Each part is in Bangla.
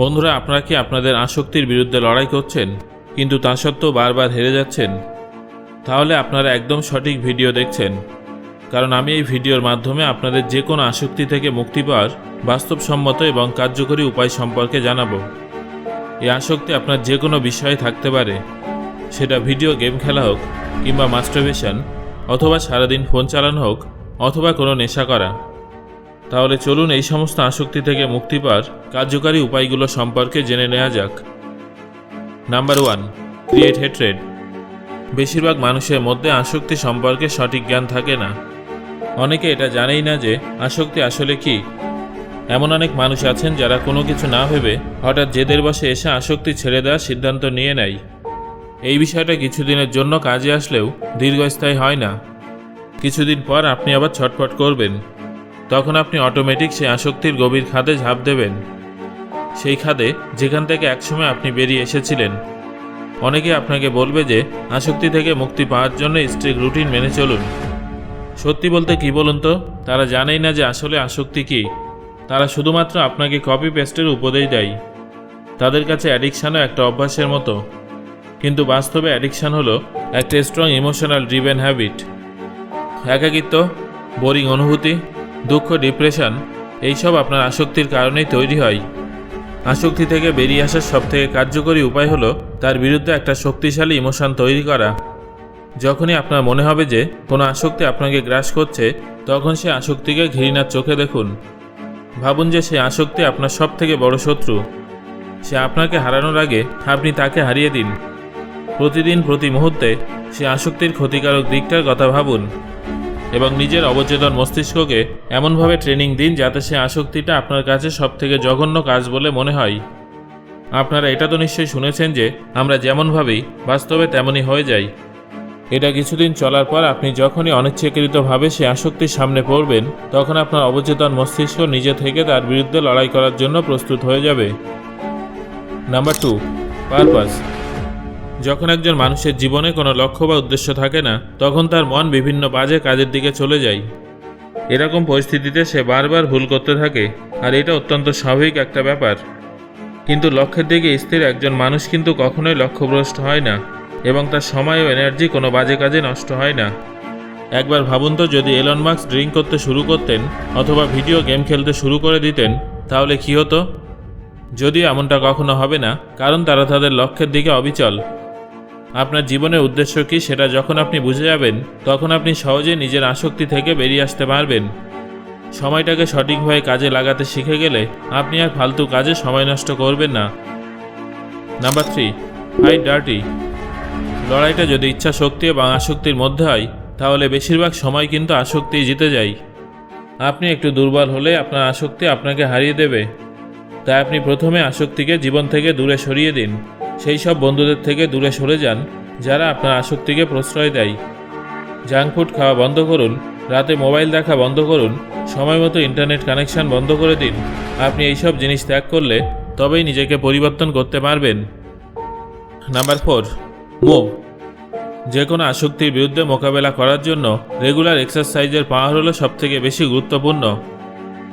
বন্ধুরা, আপনারা কি আপনাদের আসক্তির বিরুদ্ধে লড়াই করছেন, কিন্তু তা সত্ত্বেও বারবার হেরে যাচ্ছেন? তাহলে আপনারা একদম সঠিক ভিডিও দেখছেন। কারণ আমি এই ভিডিওর মাধ্যমে আপনাদের যে কোনো আসক্তি থেকে মুক্তি পাওয়ার বাস্তবসম্মত এবং কার্যকরী উপায় সম্পর্কে জানাব। এই আসক্তি আপনার যে কোনো বিষয়ে থাকতে পারে। সেটা ভিডিও, গেম খেলা হোক, কিংবা মাস্টারবেশন অথবা সারাদিন ফোন চালানো হোক, অথবা কোনো নেশা করা। তাহলে চলুন এই সমস্ত আসক্তি থেকে মুক্তি পাওয়ার কার্যকারী উপায়গুলো সম্পর্কে জেনে নেওয়া যাক। নাম্বার ওয়ান ক্রিয়েট হেট্রেড বেশিরভাগ মানুষের মধ্যে আসক্তি সম্পর্কে সঠিক জ্ঞান থাকে না। অনেকে এটা জানেই না যে আসক্তি আসলে কি। এমন অনেক মানুষ আছেন যারা কোনো কিছু না ভেবে হঠাৎ জেদের বসে এসে আসক্তি ছেড়ে দেওয়ার সিদ্ধান্ত নিয়ে নেয়। এই বিষয়টা কিছুদিনের জন্য কাজে আসলেও দীর্ঘস্থায়ী হয় না। কিছুদিন পর আপনি আবার ছটফট করবেন। তখন আপনি অটোমেটিক সেই আসক্তির গভীর খাদে ঝাঁপ দেবেন। সেই খাদে যেখান থেকে একসময় আপনি বেরিয়ে এসেছিলেন। অনেকে আপনাকে বলবে যে, আসক্তি থেকে মুক্তি পাওয়ার জন্য স্ট্রিক রুটিন মেনে চলুন। সত্যি বলতে কি বলুন তো? তারা জানেই না যে আসলে আসক্তি কী। তারা শুধুমাত্র আপনাকে কপি পেস্টের উপদেশ দেয়। তাদের কাছে অ্যাডিকশানও একটা অভ্যাসের মতো। কিন্তু বাস্তবে অ্যাডিকশান হলো একটা স্ট্রং ইমোশনাল ড্রিভেন হ্যাবিট একাকিত্ব বোরিং অনুভূতি দুঃখ ডিপ্রেশন এইসব আপনার আসক্তির কারণেই তৈরি হয়। আসক্তি থেকে বেরিয়ে আসার সবথেকে কার্যকরী উপায় হলো তার বিরুদ্ধে একটা শক্তিশালী ইমোশন তৈরি করা। যখনই আপনার মনে হবে যে কোনো আসক্তি আপনাকে গ্রাস করছে, তখন সে আসক্তিকে ঘৃণার চোখে দেখুন। ভাবুন যে সে আসক্তি আপনার সব থেকে বড় শত্রু। সে আপনাকে হারানোর আগে আপনি তাকে হারিয়ে দিন। প্রতিদিন, প্রতি মুহূর্তে সে আসক্তির ক্ষতিকারক দিকটার কথা ভাবুন। এবং নিজের অবচেতন মস্তিষ্ককে এমনভাবে ট্রেনিং দিন যাতে সে আসক্তিটা আপনার কাছে সব থেকে জঘন্য কাজ বলে মনে হয়। আপনারা এটা তো নিশ্চয়ই শুনেছেন যে আমরা যেমন ভাবি, বাস্তবে তেমনই হয়ে যাই। এটা কিছুদিন চলার পর আপনি যখনই অনিচ্ছাকৃতভাবে সে আসক্তির সামনে পড়বেন, তখন আপনার অবচেতন মস্তিষ্ক নিজে থেকে তার বিরুদ্ধে লড়াই করার জন্য প্রস্তুত হয়ে যাবে। নাম্বার টু পারপাস যখন একজন মানুষের জীবনে কোনো লক্ষ্য বা উদ্দেশ্য থাকে না, তখন তার মন বিভিন্ন বাজে কাজের দিকে চলে যায়। এরকম পরিস্থিতিতে সে বারবার ভুল করতে থাকে, আর এটা অত্যন্ত স্বাভাবিক একটা ব্যাপার। কিন্তু লক্ষ্যের দিকে স্থির একজন মানুষ কিন্তু কখনোই লক্ষ্যভ্রষ্ট হয় না, এবং তার সময় ও এনার্জি কোনো বাজে কাজে নষ্ট হয় না। একবার ভাবুন তো, যদি এলন মার্কস ড্রিঙ্ক করতে শুরু করতেন, অথবা ভিডিও গেম খেলতে শুরু করে দিতেন, তাহলে কী হতো? যদিও এমনটা কখনো হবে না, কারণ তারা তাদের লক্ষ্যের দিকে অবিচল। আপনার জীবনের উদ্দেশ্য কী সেটা যখন আপনি বুঝে যাবেন, তখন আপনি সহজে নিজের আসক্তি থেকে বেরিয়ে আসতে পারবেন। সময়টাকে সঠিকভাবে কাজে লাগাতে শিখে গেলে আপনি আর ফালতু কাজে সময় নষ্ট করবেন না। Number three fight dirty. লড়াইটা যদি ইচ্ছা শক্তি এবং আসক্তির মধ্যে হয়, তাহলে বেশিরভাগ সময় কিন্তু আসক্তি জিতে যায়। আপনি একটু দুর্বল হলে আপনার আসক্তি আপনাকে হারিয়ে দেবে। তাই আপনি প্রথমে আসক্তিকে জীবন থেকে দূরে সরিয়ে দিন। সেই সব বন্ধুদের থেকে দূরে সরে যান, যারা আপনার আসক্তিকে প্রশ্রয় দেয়। জাঙ্ক ফুড খাওয়া বন্ধ করুন, রাতে মোবাইল দেখা বন্ধ করুন, সময় মতো ইন্টারনেট কানেকশন বন্ধ করে দিন। আপনি এইসব জিনিস ত্যাগ করলে তবেই নিজেকে পরিবর্তন করতে পারবেন। নাম্বার ফোর মুভ যে কোনো আসক্তির বিরুদ্ধে মোকাবেলা করার জন্য রেগুলার এক্সারসাইজের পাওয়ার হলো সবথেকে বেশি গুরুত্বপূর্ণ।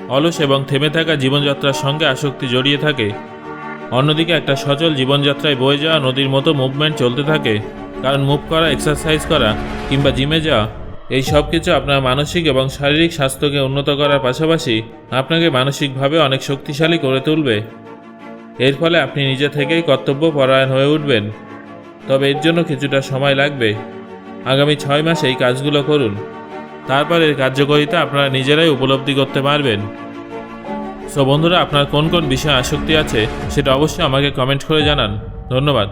অলস এবং থেমে থাকা জীবনযাত্রার সঙ্গে আসক্তি জড়িয়ে থাকে। অন্যদিকে একটা সচল জীবনযাত্রায় বয়ে যাওয়া নদীর মতো মুভমেন্ট চলতে থাকে। কারণ মুভ করা এক্সারসাইজ করা, কিংবা জিমে যাওয়া, এই সব কিছু আপনার মানসিক এবং শারীরিক স্বাস্থ্যকে উন্নত করার পাশাপাশি আপনাকে মানসিকভাবে অনেক শক্তিশালী করে তুলবে। এর ফলে আপনি নিজে থেকেই কর্তব্য পরায়ণ হয়ে উঠবেন। তবে এর জন্য কিছুটা সময় লাগবে। আগামী ছয় মাস এই কাজগুলো করুন। তারপর এর কার্যকারিতা আপনারা নিজেরাই উপলব্ধি করতে পারবেন। সো বন্ধুরা, আপনার কোন কোন বিষয়ে আসক্তি আছে সেটা অবশ্যই আমাকে কমেন্ট করে জানান। ধন্যবাদ।